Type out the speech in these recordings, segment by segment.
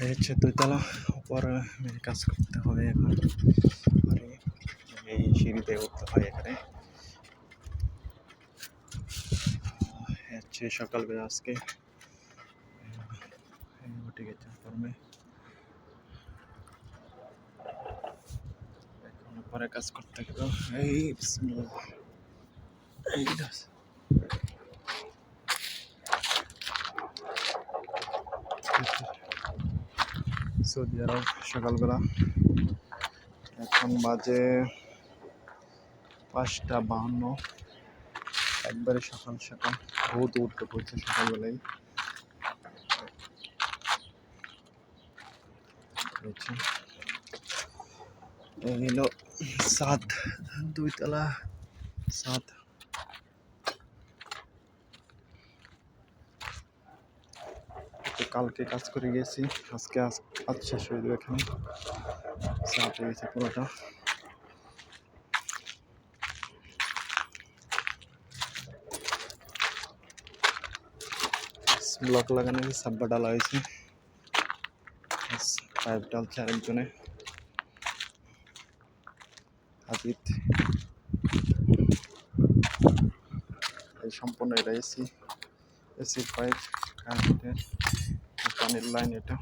এই হচ্ছে দুইতলা উপরে কাজ করতে হবে এখন। এই- সিঁড়িতে উঠতে হয় এখানে। হচ্ছে সকালবেলা আজকে। উঠে গেছে ফর্মে পরে কাজ করতে গেল। এই। এই গাছ। সৌদি আরব সকালবেলা। এখন বাজে পাঁচটা বাহান্ন। একবারে সকাল সকাল বহুত উঠতে পড়ছে সকালবেলায় এই হলো সাত, দুইতলা সাত। কালকে কাজ করে গেছি। আজকে আজ শেষ হয়ে যাবে এখানে। সাত হয়ে গেছে পুরোটা। ব্লক লাগানো হয়েছে সাব্বা ডালা হয়েছে। পাইপ ডালছে আরেকজনে। এই সম্পূর্ণ এটা এসি। এসি পাইপ, কারেন্টের। পানির লাইন এটা।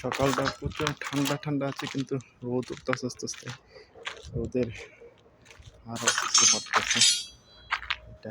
সকালটা প্রচুর ঠান্ডা ঠান্ডা আছে কিন্তু রোদ উঠতেছে আস্তে আস্তে রোদের আর আস্তে আস্তে বাড়তেছে এটা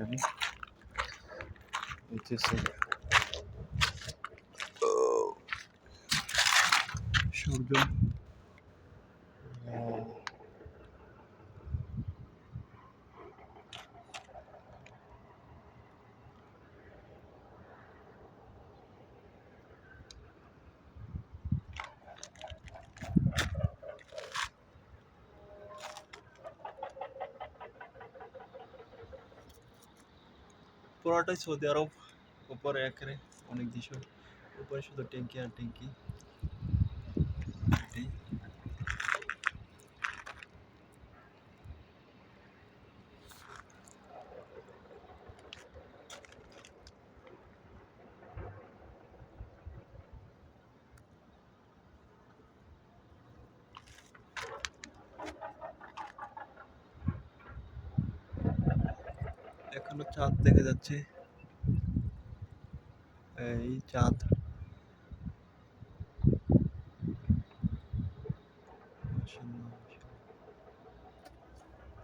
পুরোটাই সৌদি আরব উপরে একরে অনেক কিছু উপরে শুধু ট্যাঙ্কি আর ট্যাঙ্কি। এখনও চাঁদ দেখা যাচ্ছে। এই চাঁদ।